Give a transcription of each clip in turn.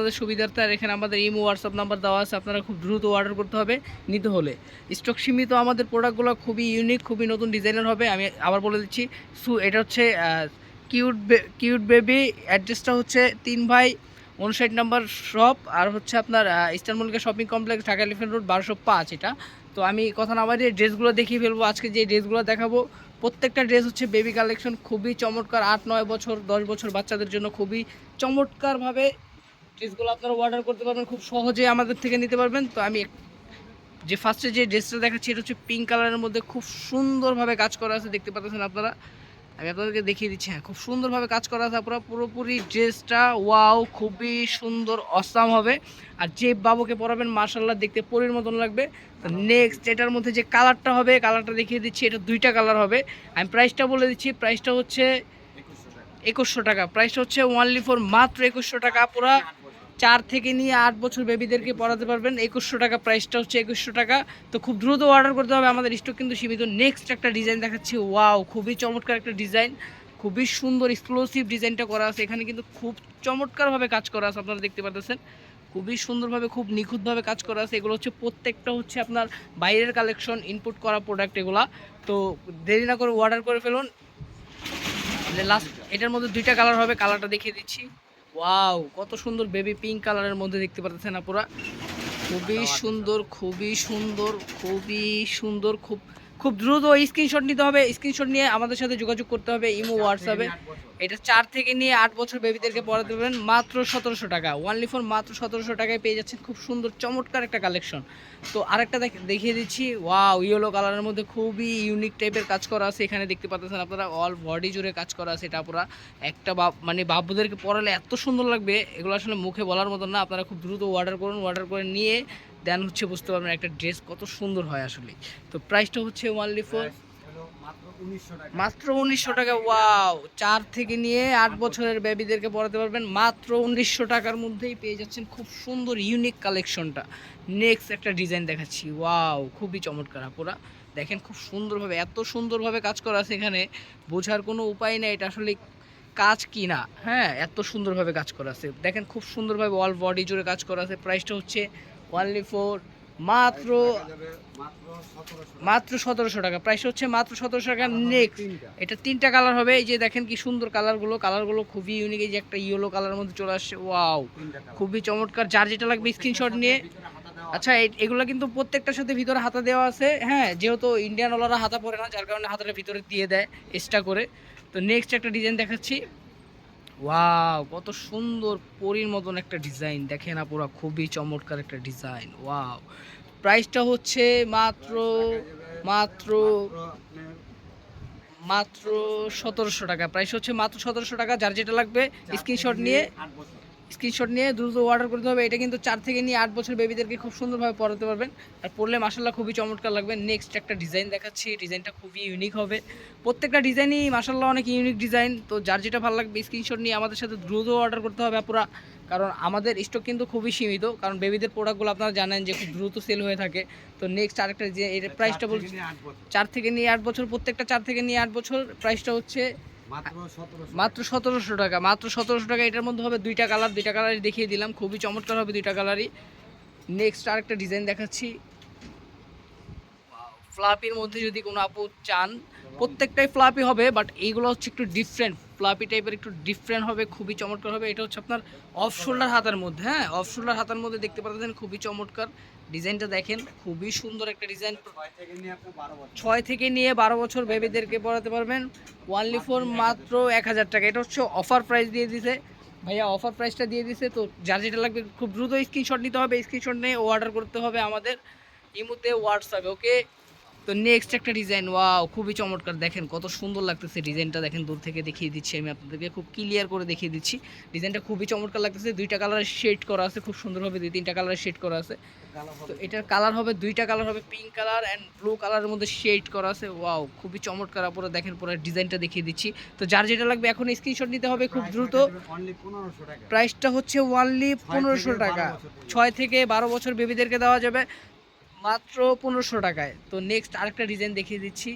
আপনাদের সুবিধার্থে আর এখানে আমাদের ইমো হোয়াটসঅ্যাপ নাম্বার দেওয়া আছে, আপনারা খুব দ্রুত অর্ডার করতে হবে নিতে হলে। স্টক সীমিত, আমাদের প্রোডাক্টগুলো খুবই ইউনিক খুবই নতুন ডিজাইনের হবে, আমি আবার বলে দিচ্ছি। সু এটা হচ্ছে কিউট কিউট বেবি অ্যাড্রেসটা হচ্ছে তিন ভাই, উনষাট নাম্বার শপ আর হচ্ছে আপনার eastern Mallika shopping complex Dhaka elephant road বারোশো পাঁচ এটা। তো আমি কথা না বাড়িয়ে ড্রেসগুলো দেখিয়ে ফেলব, আজকে যে ড্রেসগুলো দেখাবো, প্রত্যেকটা ড্রেস হচ্ছে বেবি কালেকশন খুবই চমৎকার, আট, নয় বছর, দশ বছর বাচ্চাদের জন্য খুবই চমৎকারভাবে ড্রেসগুলো আপনারা অর্ডার করতে পারবেন খুব সহজে আমাদের থেকে নিতে পারবেন। তো আমি যে ফার্স্টে যে ড্রেসটা দেখাচ্ছি এটা হচ্ছে পিঙ্ক কালারের মধ্যে খুব সুন্দরভাবে কাজ করা আছে দেখতে পাচ্ছেন আপনারা? আমি আপনাদেরকে দেখিয়ে দিচ্ছি হ্যাঁ খুব সুন্দরভাবে কাজ করা আছে পুরো পুরোপুরি ড্রেসটা ওয়াও খুবই সুন্দর অসাম হবে। আর যে বাবুকে পরাবেন মার্শাল্লাহ দেখতে পরির মতন লাগবে। নেক্সট এটার মধ্যে যে কালারটা হবে কালারটা দেখিয়ে দিচ্ছি এটা দুইটা কালার হবে। আমি প্রাইসটা বলে দিচ্ছি প্রাইসটা হচ্ছে একুশশো টাকা। প্রাইসটা হচ্ছে ওয়ানলি ফর মাত্র একুশশো টাকা পুরা চার থেকে নিয়ে আট বছর বেবিদেরকে পড়াতে পারবেন। একুশশো টাকা প্রাইসটা হচ্ছে একুশশো টাকা। তো খুব দ্রুত অর্ডার করতে হবে। আমাদের স্টক কিন্তু সীমিত। নেক্সট একটা ডিজাইন দেখাচ্ছি। ওয়াও খুবই চমৎকার একটা ডিজাইন খুবই সুন্দর এক্সক্লুসিভ ডিজাইনটা করা আছে। এখানে কিন্তু খুব চমৎকারভাবে কাজ করা আছে। আপনারা দেখতে পাচ্ছেন খুবই সুন্দরভাবে, খুব নিখুঁতভাবে কাজ করা আছে। এগুলো হচ্ছে প্রত্যেকটা হচ্ছে আপনার বাইরের কালেকশন ইনপুট করা প্রোডাক্ট এগুলা। তো দেরি না করে অর্ডার করে ফেলুন। লাস্ট এটার মধ্যে দুইটা কালার হবে। কালারটা দেখিয়ে দিচ্ছি। ওয়াও কত সুন্দর বেবি পিঙ্ক কালারের মধ্যে দেখতে পাচ্ছেন আপনারা খুবই সুন্দর খুবই সুন্দর খুবই সুন্দর খুব খুব দ্রুত স্ক্রিনশট নিতে হবে স্ক্রিনশট নিয়ে আমাদের সাথে যোগাযোগ করতে হবে ইমো হোয়াটসঅ্যাপে। এটা চার থেকে নিয়ে আট বছর বেবিদেরকে পড়াতে পারবেন মাত্র সতেরোশো টাকা। ওয়ানলি ফোর মাত্র সতেরোশো টাকায় পেয়ে যাচ্ছেন খুব সুন্দর চমৎকার একটা কালেকশন তো আরেকটা দেখ- দেখিয়ে দিচ্ছি। ওয়াও ইয়েলো কালারের মধ্যে খুবই ইউনিক টাইপের কাজ করা আছে এখানে দেখতে পাচ্ছেন আপনারা অল বডি জুড়ে কাজ করা আছে এটা পুরা। একটা বাপ মানে বাবুদেরকে পড়ালে এত সুন্দর লাগবে এগুলো আসলে মুখে বলার মতন না আপনারা খুব দ্রুত অর্ডার করুন অর্ডার করে নিয়ে দেন হচ্ছে বুঝতে পারবেন একটা ড্রেস কত সুন্দর হয় আসলে। তো প্রাইসটা হচ্ছে ওয়ানলি ফোর মাত্র উনিশশো টাকা। ওয়াও চার থেকে নিয়ে আট বছরের বেবিদেরকে পড়াতে পারবেন মাত্র উনিশশো টাকার মধ্যেই পেয়ে যাচ্ছেন খুব সুন্দর ইউনিক কালেকশনটা নেক্সট একটা ডিজাইন দেখাচ্ছি ওয়াও খুবই চমৎকার আপুরা। দেখেন খুব সুন্দরভাবে এত সুন্দরভাবে কাজ করা আছে এখানে বোঝার কোনো উপায় নেই এটা আসলে কাজ কি না। হ্যাঁ এত সুন্দরভাবে কাজ করা আছে। দেখেন খুব সুন্দরভাবে অল বডি জুড়ে কাজ করা আছে প্রাইসটা হচ্ছে ওয়ানলি ফোর মাত্র মাত্র সতেরোশো টাকা। প্রাইস হচ্ছে মাত্র সতেরোশো টাকা নেক্সট এটা তিনটা কালার হবে। এই যে দেখেন কি সুন্দর কালারগুলো কালারগুলো খুবই ইউনিক এই যে একটা ইয়েলো কালার মধ্যে চলে আসছে। ওয়াও খুবই চমৎকার। যার যেটা লাগবে স্ক্রিনশট নিয়ে। আচ্ছা এগুলো কিন্তু প্রত্যেকটার সাথে ভিতরে হাতা দেওয়া আছে। হ্যাঁ যেহেতু ইন্ডিয়ান ওলারা হাতা পরে না যার কারণে হাতাটা ভিতরে দিয়ে দেয় এক্সট্রা করে। তো নেক্সট একটা ডিজাইন দেখাচ্ছি। ওয়াও কত সুন্দর পরীর মতন একটা ডিজাইন দেখেন আপুরা খুবই চমৎকার একটা ডিজাইন ওয়াও প্রাইসটা হচ্ছে মাত্র মাত্র মাত্র সতেরোশো টাকা। প্রাইস হচ্ছে মাত্র সতেরোশো টাকা। যার যেটা লাগবে স্ক্রিনশট নিয়ে স্ক্রিনশট নিয়ে দ্রুত অর্ডার করতে হবে। এটা কিন্তু চার থেকে নিয়ে আট বছর বেবিদেরকে খুব সুন্দরভাবে পরাতে পারবেন। আর পড়লে মাসাল্লাহ খুবই চমৎকার লাগবে। নেক্সট একটা ডিজাইন দেখাচ্ছি। ডিজাইনটা খুবই ইউনিক হবে। প্রত্যেকটা ডিজাইনই মাসাল্লাহ অনেক ইউনিক ডিজাইন তো যার যেটা ভালো লাগবে, স্ক্রিনশট নিয়ে আমাদের সাথে দ্রুত অর্ডার করতে হবে পুরা কারণ আমাদের স্টক কিন্তু খুবই সীমিত। কারণ বেবিদের প্রোডাক্টগুলো আপনারা জানেন যে খুব দ্রুত সেল হয়ে থাকে। তো নেক্সট আরেকটা যে, এর প্রাইসটা বলছি, চার থেকে নিয়ে আট বছর, প্রত্যেকটা চার থেকে নিয়ে আট বছর। প্রাইসটা হচ্ছে মাত্র সতেরোশো টাকা। মাত্র সতেরোশো টাকা এটার মধ্যে হবে দুইটা কালার, দুইটা কালারই দেখিয়ে দিলাম, খুবই চমৎকার হবে দুইটা কালারই। নেক্সট আরেকটা ডিজাইন দেখাচ্ছি। ফ্লাপির মধ্যে যদি কোনো আপু চান, প্রত্যেকটাই ফ্লাপি হবে বাট এইগুলো হচ্ছে একটু ডিফারেন্ট ফ্লাপি টাইপের একটু ডিফারেন্ট হবে, খুবই চমৎকার হবে। এটা হচ্ছে আপনার অফ শোল্ডার হাতার মধ্যে হ্যাঁ? অফ শোল্ডার হাতার মধ্যে দেখতে পাচ্ছেন, খুবই চমৎকার। ডিজাইনটা দেখেন, খুবই সুন্দর একটা ডিজাইন। ছয় থেকে নিয়ে বারো বছর বেবিদেরকে পড়াতে পারবেন। ওয়ানলি ফোর মাত্র এক হাজার টাকা। এটা হচ্ছে অফার প্রাইস দিয়ে দিছে। ভাইয়া অফার প্রাইসটা দিয়ে দিছে, তো যার যেটা লাগবে, খুব দ্রুত স্ক্রিনশট নিতে হবে। স্ক্রিনশট নিয়ে অর্ডার করতে হবে আমাদের। ইমুতে হোয়াটসঅ্যাপে ওকে তো নেক্সট একটা ডিজাইন ওয়াও খুবই চমৎকার। দেখেন কত সুন্দর লাগতেছে ডিজাইনটা দেখেন দূর থেকে দেখিয়ে দিচ্ছি আমি আপনাদেরকে। খুব ক্লিয়ার করে দেখিয়ে দিচ্ছি। ডিজাইনটা খুবই চমৎকার লাগতেছে। দুইটা কালারের শেড করা আছে। খুব সুন্দরভাবে দুই তিনটা কালারের শেড করা আছে। তো এটার কালার হবে দুইটা কালার হবে পিঙ্ক কালার অ্যান্ড ব্লু কালারের মধ্যে শেড করা আছে। ওয়াও খুবই চমৎকার। পুরো দেখেন পুরো ডিজাইনটা দেখিয়ে দিচ্ছি। তো যার যেটা লাগবে এখন স্ক্রিনশট নিতে হবে খুব দ্রুত। প্রাইসটা হচ্ছে ওয়ানলি পনেরোশো টাকা। ছয় থেকে বারো বছর বেবিদেরকে দেওয়া যাবে। মাত্র পনেরোশো টাকায়। তো নেক্সট আরেকটা ডিজাইন দেখিয়ে দিচ্ছি।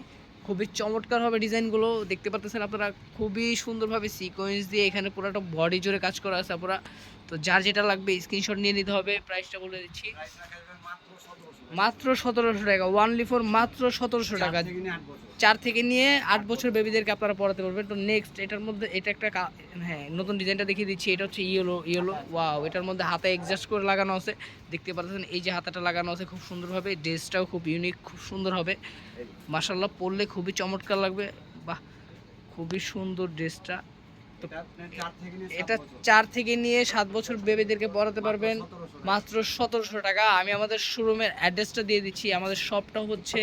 খুবই চমৎকার হবে ডিজাইনগুলো দেখতে পাচ্ছেন আপনারা, খুবই সুন্দরভাবে সিকোয়েন্স দিয়ে এখানে পুরোটা বডি জোরে কাজ করা আছে পুরা তো যার যেটা লাগবে স্ক্রিনশট নিয়ে নিতে হবে প্রাইসটা বলে দিচ্ছি। মাত্র সতেরোশো টাকা ওয়ানলি ফোর মাত্র সতেরোশো টাকা। চার থেকে নিয়ে আট বছর। বেবিদেরকে আপনারা পড়াতে পারবেন তো নেক্সট এটার মধ্যে এটা একটা হ্যাঁ নতুন ডিজাইনটা দেখিয়ে দিচ্ছি। এটা হচ্ছে ইয়েলো ইয়েলো ওয়াও এটার মধ্যে হাতে এক্সাস্ট করে লাগানো আছে। দেখতে পাচ্ছেন এই যে হাতাটা লাগানো আছে খুব সুন্দরভাবে ড্রেসটাও খুব ইউনিক খুব সুন্দর হবে। মাসাল্লাহ পরলে খুবই চমৎকার লাগবে। বাহ খুবই সুন্দর ড্রেসটা এটা চার থেকে নিয়ে সাত বছর। বেবিদেরকে পড়াতে পারবেন। মাত্র সতেরোশো টাকা। আমি আমাদের শোরুমের অ্যাড্রেসটা দিয়ে দিচ্ছি। আমাদের শপটা হচ্ছে